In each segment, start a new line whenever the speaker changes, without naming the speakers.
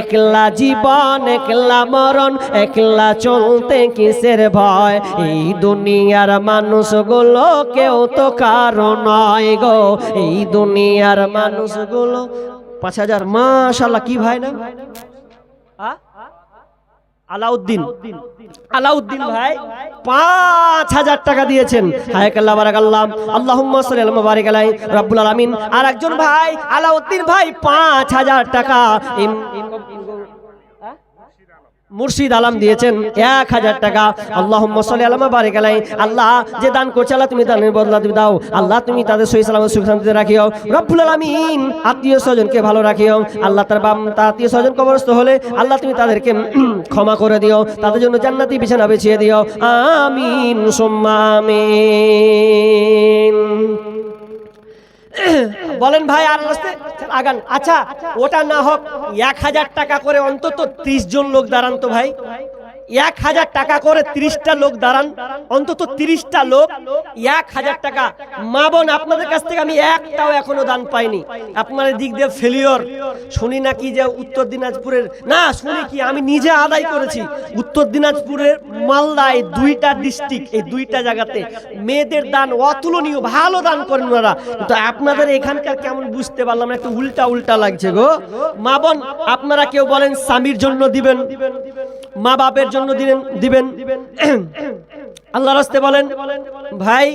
একলা জীবন, একলা মরণ, একলা চলতে কিসের ভয়? এই দুনিয়ার মানুষগুলো কেউ তো কারও নয় গো। এই দুনিয়ার মানুষগুলো পাঁচ হাজার মাশাল্লাহ কি ভাই না? আলাউদ্দিন। আলাউদ্দিন ভাই, পাঁচ হাজার টাকা দিয়েছেন। আর একজন ভাই, আলাউদ্দিন ভাই, পাঁচ হাজার টাকা। মুর্শিদ আলম দিয়েছেন এক হাজার টাকা। আল্লাহ সাল্লি আলামা বারিক আলাই আল্লাহ যে দান করছে, আল্লাহ তুমি দানের বদলা তুমি দাও। আল্লাহ তুমি তাদের সহি সালামত সুখ শান্তিতে রাখিও। রব্বুল আলামিন আত্মীয় স্বজনকে ভালো রাখিও। আল্লাহ তার বাম তার আত্মীয় স্বজন কবরস্থ হলে আল্লাহ তুমি তাদেরকে ক্ষমা করে দিও। তাদের জন্য জান্নাতি বিছানা বেছিয়ে দিও। আমিন, সুম্মা আমিন। বলেন ভাই, আর রাস্তে আগান। আচ্ছা ওটা না হোক, এক হাজার টাকা করে অন্তত ত্রিশ জন লোক দাঁড়ান তো ভাই। এক হাজার টাকা করে ত্রিশটা লোক দাঁড়ান। অন্তত ত্রিশটা লোক এক হাজার টাকা। মা বোন, আপনাদের কাছ থেকে আমি একটাও এখনও দান পাইনি। আপনার দিক দিয়ে ফেলিওর শুনি নাকি যে উত্তর দিনাজপুরের না, শুনি কি, আমি নিজে আদায় করেছি। উত্তর দিনাজপুরের মালদায় দুইটা ডিস্ট্রিক্ট এই দুইটা জায়গাতে মেয়েদের দান অতুলনীয়, ভালো দান করেন ওনারা। তো আপনাদের এখানকার কেমন বুঝতে পারলাম একটু উল্টা উল্টা লাগছে গো। মা বোন, আপনারা কেউ বলেন স্বামীর জন্য দিবেন? মা বাপের জন্য দিবেন দিবেন। আল্লাহ রাস্তে বলেন, ভাই,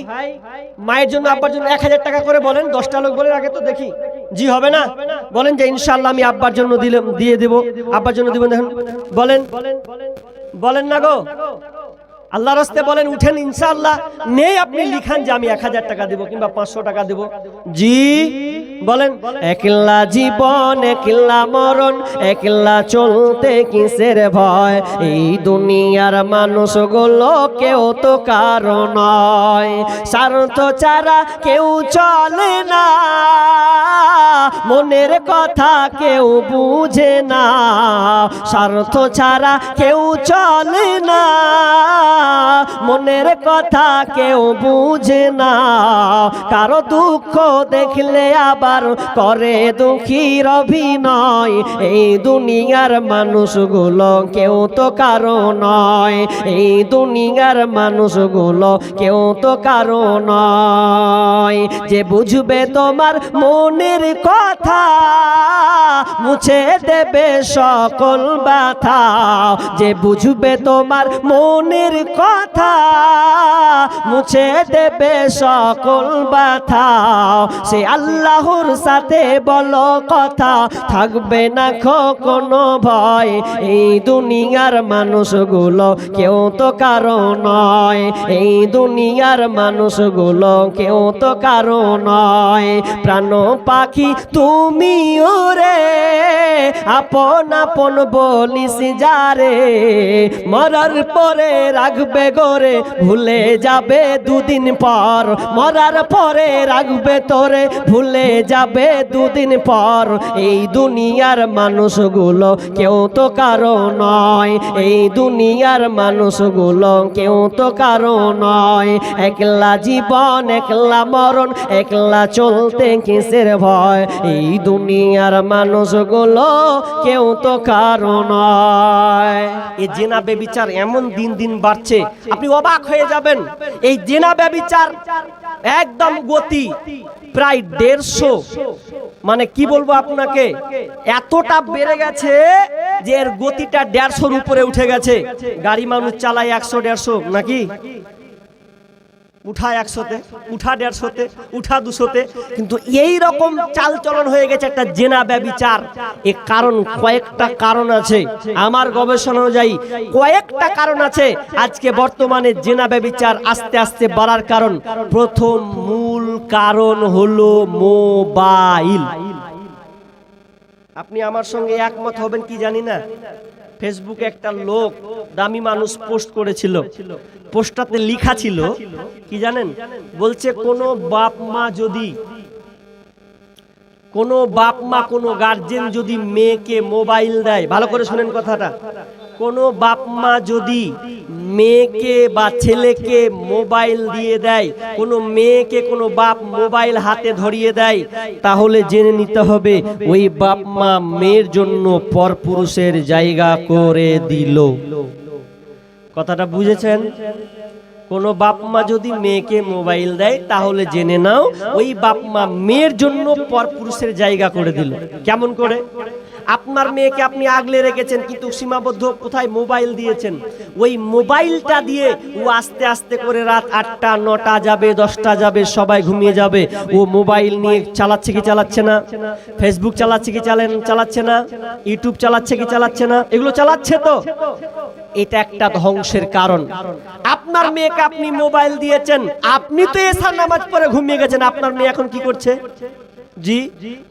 মায়ের জন্য, আব্বার জন্য এক হাজার টাকা করে বলেন, দশটা লোক বলেন, আগে তো দেখি, জি, হবে না? বলেন যে ইনশাল্লাহ আমি আব্বার জন্য দিলে দিয়ে দেব, আব্বার জন্য দিবেন দেখুন, বলেন বলেন না গো। আল্লাহ রাস্তে বলেন, উঠেন, ইনশাআল্লাহ, নেই, আপনি লিখান যে, আমি এক হাজার টাকা দেবো কিংবা পাঁচশো টাকা দেবো। জি বলেন। একলা জীবন, একলা মরণ, একলা চলতে কিসের ভয়? এই দুনিয়ার মানুষগুলো কেউ তো কারও নয়। স্বার্থ ছাড়া কেউ চলে না। মনের কথা কেউ বুঝে না। স্বার্থ ছাড়া কেউ চলে না। মনের কথা কেউ বুঝে না। কারও দুঃখ দেখলে আবার করে দুঃখীর অভিনয়। এই দুনিয়ার মানুষগুলো কেউ তো কারও নয়। এই দুনিয়ার মানুষগুলো কেউ তো কারও নয়। যে বুঝবে তোমার মনের কথা, মুছে দেবে সকল ব্যথা। যে বুঝবে তোমার মনের কথা, মুছে দেবে সকল ব্যথা। সে আল্লাহর সাথে বলো কথা থাকবে না খো, কোনো ভয়। এই দুনিয়ার মানুষগুলো কেউ তো কারও নয়। এই দুনিয়ার মানুষগুলো কেউ তো কারও নয়। প্রাণ পাখি, তুমি ওরে, আপন আপন বলিস যারে। মরার পরে রাখবে গোরে, ভুলে যাবে দুদিন পর। মরার পরে রাখবে তোরে, ভুলে যাবে দুদিন পর। এই দুনিয়ার মানুষগুলো কেউ তো কারও নয়। এই দুনিয়ার মানুষগুলো কেউ তো কারও নয়। একলা জীবন, একলা মরণ, একলা চলতে কিসের ভয়? এই দুনিয়ার মানুষগুলো কেউ তো কারও নয়। এই জেনা বেবিচার এমন দিন দিন বাড়ছে। আপনি অবাক হয়ে যাবেন। এই জেনা বেবিচার একদম গতি প্রায় দেড়শো। মানে কি বলব আপনাকে? এতটা বেড়ে গেছে যে এর গতিটা দেড়শোর উপরে উঠে গেছে। গাড়ি মানুষ চালায় একশো দেড়শো নাকি? উঠা একশোতে, উঠা দেড়শোতে, উঠা দুশোতে। কিন্তু এই রকম চাল চলন হয়ে গেছে একটা জেনা ব্যবিচার। এ কারণ কয়েকটা কারণ আছে। আমার গবেষণা অনুযায়ী কয়েকটা কারণ আছে। আজকে বর্তমানে জেনা ব্যবিচার আস্তে আস্তে বাড়ার কারণ। প্রথম মূল কারণ হলো মোবাইল। আপনি আমার সঙ্গে একমত হবেন কি জানি না? ফেসবুকে একটা লোক দামি মানুষ পোস্ট করেছিল। পোস্টটাতে লিখা ছিল, কি জানেন? বলছে, কোনো বাপ মা যদি, কোনো বাপ মা, কোনো গার্জেন যদি মেয়েকে মোবাইল দেয়, ভালো করে শুনেন কথাটা, কোনো বাপ মা যদি মেয়েকে বা ছেলেকে মোবাইল দিয়ে দেয়, কোনো মেয়েকে কোনো বাপ মোবাইল হাতে ধরিয়ে দেয়, তাহলে জেনে নিতে হবে ওই বাপ মা মেয়ের জন্য পরপুরুষের জায়গা করে দিল। কথাটা বুঝেছেন? কোনো বাপ মা যদি মেয়েকে মোবাইল দেয়, তাহলে জেনে নাও, ওই বাপ মা মেয়ের জন্য পরপুরুষের জায়গা করে দিল। কেমন করে? আপনার মেয়েকে আপনি আগলে রেখেছেন, কিন্তু সীমাবদ্ধ কোথায় মোবাইল দিয়েছেন? ওই মোবাইলটা দিয়ে ও আস্তে আস্তে করে রাত আটটা, নটা যাবে, দশটা যাবে, সবাই ঘুমিয়ে যাবে। ও মোবাইল নিয়ে চালাচ্ছে কি চালাচ্ছে না? ফেসবুক চালাচ্ছে কি চালেন, চালাচ্ছে না? ইউটিউব চালাচ্ছে কি চালাচ্ছে না? এগুলো চালাচ্ছে তো। এটা একটা ধ্বংসের কারণ। আপনার মেয়েকে আপনি মোবাইল দিয়েছেন, আপনি তো এসার নামাজ পরে ঘুমিয়ে গেছেন। আপনার মেয়ে এখন কি করছে? জি,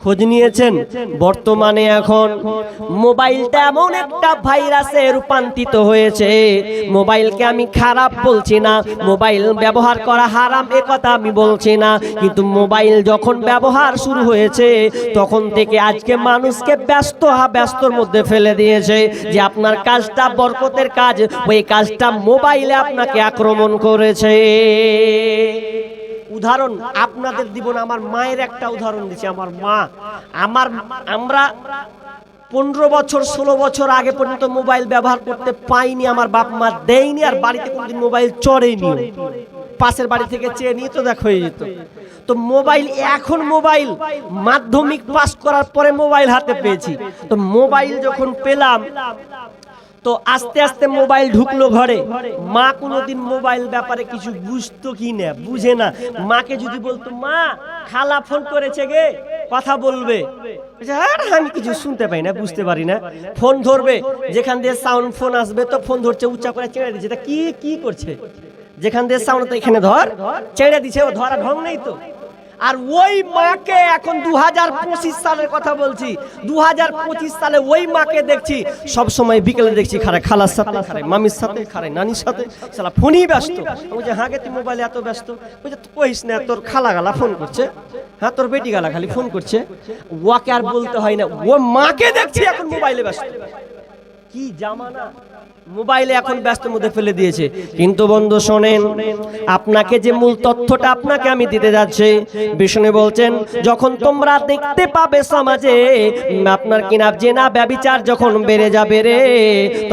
খোঁজ নিয়েছেন। বর্তমানে এখন মোবাইলটা এমন একটা ভাইরাসে রূপান্তরিত হয়েছে। মোবাইলকে আমি খারাপ বলছি না। মোবাইল ব্যবহার করা হারাম, এ কথা আমি বলছি না। কিন্তু মোবাইল যখন ব্যবহার শুরু হয়েছে, তখন থেকে আজকে মানুষকে ব্যস্ত হা ব্যস্তর মধ্যে ফেলে দিয়েছে যে আপনার কাজটা বরকতের কাজ, ওই কাজটা মোবাইলে আপনাকে আক্রমণ করেছে। উদাহরণ আপনাদের দিব না, আমার মায়ের একটা উদাহরণ দিচ্ছি, আমার মা। আমার, আমরা পনেরো বছর, ষোলো বছর আগে পর্যন্ত মোবাইল ব্যবহার করতে পাইনি, আমার বাপ মা দেয়নি, আর বাড়িতে কোনোদিন মোবাইল চড়েনি। পাশের বাড়ি থেকে চেয়ে নিয়ে তো দেখ যেত তো। মোবাইল, এখন মোবাইল মাধ্যমিক পাস করার পরে মোবাইল হাতে পেয়েছি। তো মোবাইল যখন পেলাম তো আস্তে আস্তে মোবাইল ঢুকলো ঘরে। মা কোনোদিন মোবাইল ব্যাপারে কিছু বুঝতো কি না বুঝে না। মাকে যদি বলতো মা খালা ফোন করেছে গে কথা বলবে। "আরে, আমি কিছু শুনতে পাই না বুঝতে পারি না। ফোন ধরবে যেখান দিয়ে সাউন্ড ফোন আসবে তো ফোন ধরছে উচ্চা করে চেড়ে দিচ্ছে। তা কি কি করছে? যেখান দিয়ে সাউন্ড তো এখানে ধর চেড়ে দিছে ও ধরা ঢং নেই তো। আর ওই মাকে এখন দু হাজার পঁচিশ সালের কথা বলছি। দু হাজার পঁচিশ সালে ওই মাকে দেখছি। সব সময় বিকেলে দেখছি খারে খালার সাথে, খারে মামির সাথে, খারে নানির সাথে। সালা ফোনই ব্যস্ত। বলছি হ্যাঁ গে, তুই মোবাইলে এত ব্যস্ত? বলছে তুই কইস না, তোর খালা গালা ফোন করছে। হ্যাঁ তোর বেটি গালা খালি ফোন করছে। ওকে আর বলতে হয় না। ও মাকে দেখছি এখন মোবাইলে ব্যস্ত। কি জামানা? মোবাইলে এখন ব্যস্ত মধ্যে ফেলে দিয়েছে। কিন্তু বন্ধু, শোনেন, আপনাকে যে মূল তথ্যটা আপনাকে আমি দিতে যাচ্ছি, বিষ্ণু বলছেন, যখন তোমরা দেখতে পাবে সমাজে, আপনার কিনা জেনা ব্যবিচার যখন বেড়ে যাবে রে,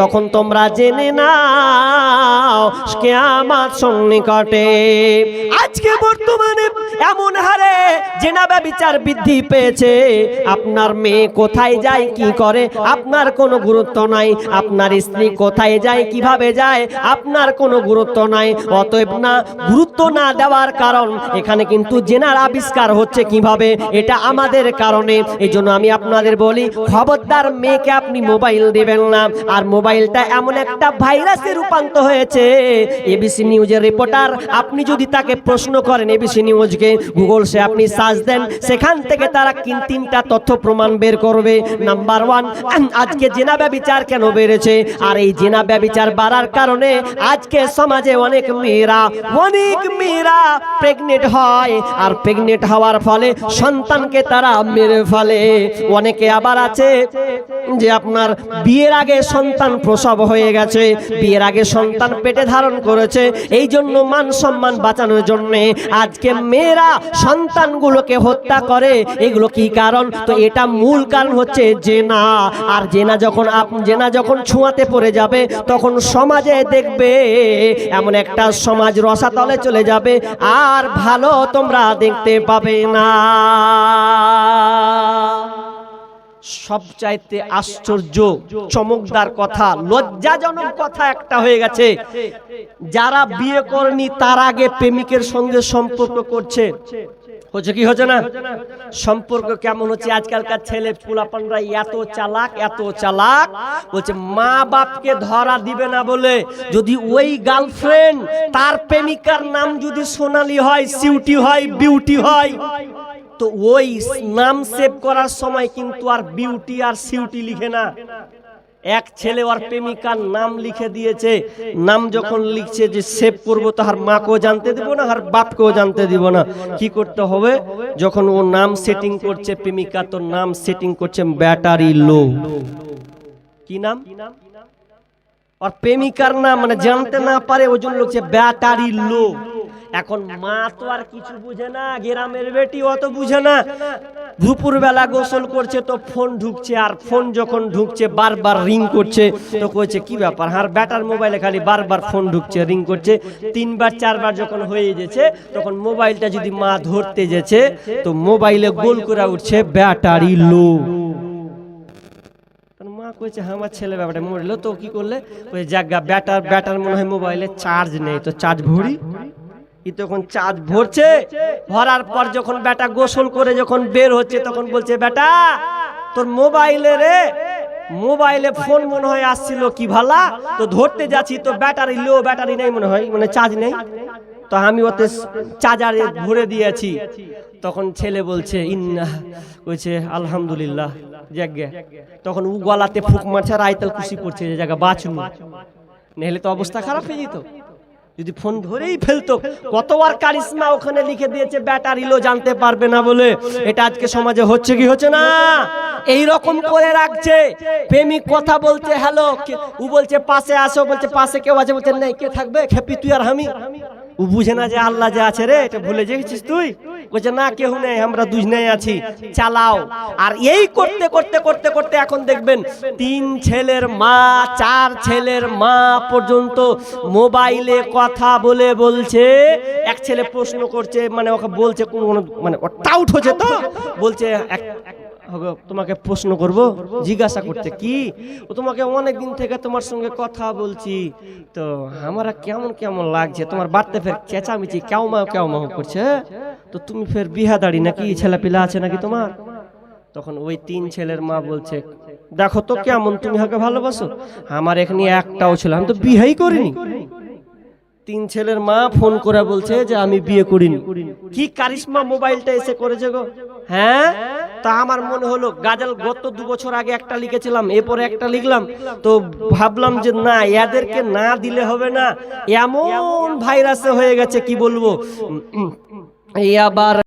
তখন তোমরা জেনে নাও কেয়ামত সন্নিকটে। আজকে বর্তমানে এমন হারে জেনা ব্যবিচার বৃদ্ধি পেয়েছে, আপনার মেয়ে কোথায় যায়, কি করে, আপনার কোনো গুরুত্ব নাই, আপনার স্ত্রী কোথায় যায়, কীভাবে যায়, আপনার কোনো গুরুত্ব নাই। অতএব না, গুরুত্ব না দেওয়ার কারণ এখানে কিন্তু জেনার আবিষ্কার হচ্ছে কীভাবে, এটা আমাদের কারণে। এই জন্য আমি আপনাদের বলি, খবরদার মেয়েকে আপনি মোবাইল দেবেন না। আর মোবাইলটা এমন একটা ভাইরাসে রূপান্তর হয়েছে, এবিসি নিউজের রিপোর্টার। আপনি যদি তাকে প্রশ্ন করেন এবিসি নিউজকে, গুগল সে আপনি সার্চ দেন, সেখান থেকে তারা কিন তিনটা তথ্য প্রমাণ বের করবে। নাম্বার ওয়ান, আজকে জেনা ব্যবচার কেন বেড়েছে? আর এই জেনা ব্যবচার বাড়ার কারণে আজকে সমাজে অনেক মেয়েরা অনেক মেয়েরা প্রেগনেন্ট হয়। আর প্রেগনেন্ট হওয়ার ফলে সন্তানকে তারা মেরে ফেলে। অনেকে আবার আছে যে আপনার বিয়ের আগে সন্তান প্রসব হয়ে গেছে, বিয়ের আগে সন্তান পেটে ধারণ করেছে এই জন্য মান সম্মান বাঁচানোর জন্য আজকে মেয়েরা সন্তানগুলোকে হত্যা করে। এগুলো কি কারণ? তো এটা মূল কারণ হচ্ছে জেনা। আর জেনা যখন আপ জেনা যখন ছোঁয়াতে পড়ে যাবে, তখন সমাজে দেখবে, এমন একটা সমাজ রসাতলে চলে যাবে, আর ভালো তোমরা দেখতে পাবে না। সবচাইতে আশ্চর্য, চমকদার কথা, লজ্জাজনক কথা একটা হয়ে গেছে। যারা বিয়ে করেনি, তার আগে প্রেমিকের সঙ্গে সম্পর্ক করছে। হচ্ছে কি হচ্ছে না? সম্পর্ক কেমন হচ্ছে? আজকালকার ছেলে পোলাপানরা এত চালাক এত চালাক। বলছে, মা বাপকে ধরা দিবে না বলে যদি ওই গার্লফ্রেন্ড তার প্রেমিকার নাম যদি সোনালি হয়, সিউটি হয়, বিউটি হয়, তো ওই নাম সেভ করার সময় কিন্তু আর বিউটি আর সিউটি লিখে না। এক ছেলে ওর প্রেমিকার নাম লিখে দিয়েছে। নাম যখন লিখছে যে সেভ করব, তো আর মাকেও জানতে দিব না, আর বাপকেও জানতে দিব না। কি করতে হবে? যখন ও নাম সেটিং করছে, প্রেমিকা তো নাম সেটিং করছে, ব্যাটারি লো। কি নাম? আর প্রেমিকার নাম মানে জানতে না পারে, ওই জন্য লোকছে ব্যাটারি লো। এখন মা তো আর কিছু বুঝে না, গ্রামের বেটি অত বুঝে না। দুপুর বেলা গোসল করছে তো ফোন ঢুকছে আর ফোন যখন ঢুকছে বারবার রিং করছে তো কইছে কি ব্যাপার? আর ব্যাটার মোবাইলে খালি বারবার ফোন ঢুকছে রিং করছে। তিনবার চারবার যখন হয়ে গেছে তখন মোবাইলটা যদি মা ধরতে যেছে তো মোবাইলে গোল করে উঠছে ব্যাটারি লো। মা কইছে হ্যাঁ, আমার ছেলে ব্যাপারটা মরলো তো কি করলে? ওই জায়গা ব্যাটার ব্যাটার মনে হয় মোবাইলে চার্জ নেই তো চার্জ ভরি। ই তখন চার্জ ভরছে। ভরার পর যখন বেটা গোসল করে যখন বের হচ্ছে তখন বলছে বেটা তোর মোবাইলে রে মোবাইলে ফোন মনে হয় আসছিল কি ভালা? তো ধরতে যাচ্ছি তো ব্যাটারি লো ব্যাটারি নেই মনে হয় মানে চার্জ নেই। তো আমি ওতে চার্জারে ভরে দিয়েছি। তখন ছেলে বলছে ইন্না কইছে আলহামদুলিল্লাহ জাগে তখন উ গলাতে ফুক মারছে আর আইতাল খুশি করছে যে জায়গা বাঁচনু। নাহলে তো অবস্থা খারাপ হয়ে যেত। যদি ফোন ধরেই ফেলতো, কতবার কারিশমা ওখানে লিখে দিয়েছে, ব্যাটারি লো জানতে পারবে না বলে। এটা আজকে সমাজে হচ্ছে কি হচ্ছে না? এই রকম করে রাখছে। প্রেমিক কথা বলছে, হ্যালো ও বলছে, পাশে আসো। বলছে, পাশে কেউ আছে? বলছে, নাই, কে থাকবে? খেপি, তুই আর আমি। ও বুঝে না যে আল্লাহ যে আছে রে, এটা ভুলে গেছিস তুই? বলছে, না কেউ নেই, আমরা দুজনেই আছি, চালাও। আর এই করতে করতে করতে করতে এখন দেখবেন তিন ছেলের মা, চার ছেলের মা পর্যন্ত মোবাইলে কথা বলে বলছে, এক ছেলে প্রশ্ন করছে মানে ওকে বলছে কোন মানে টাউট হচ্ছে তো, বলছে, এক তোমাকে প্রশ্ন করব, জিজ্ঞাসা করতে কি? ও তোমাকে অনেক দিন থেকে তোমার সঙ্গে কথা বলছি। তো আমার কেমন কেমন লাগছে? তোমার বাড়তে ফের চেঁচামেচি কেউ মাও কেউ মাও করছে তো তুমি ফের বিহা বিহাদাড়ি নাকি ছেলে পিলা আছে নাকি তোমার? তখন ওই তিন ছেলের মা বলছে, দেখো তো কেমন তুমি হাকে ভালোবাসো। আমার এখানে একটাও ছিল, আমি তো বিহাই করিনি। তিন ছেলের মা ফোন করে বলছে যে আমি বিয়ে করিনি। কি কারিশমা মোবাইলটা এসে করেছে গো? হ্যাঁ? তা আমার মনে হলো গাজাল গত দু বছর আগে একটা লিখেছিলাম, এরপরে একটা লিখলাম। তো ভাবলাম যে না, এদেরকে না দিলে হবে না। এমন ভাইরাসে হয়ে গেছে, কি বলব? এই আবার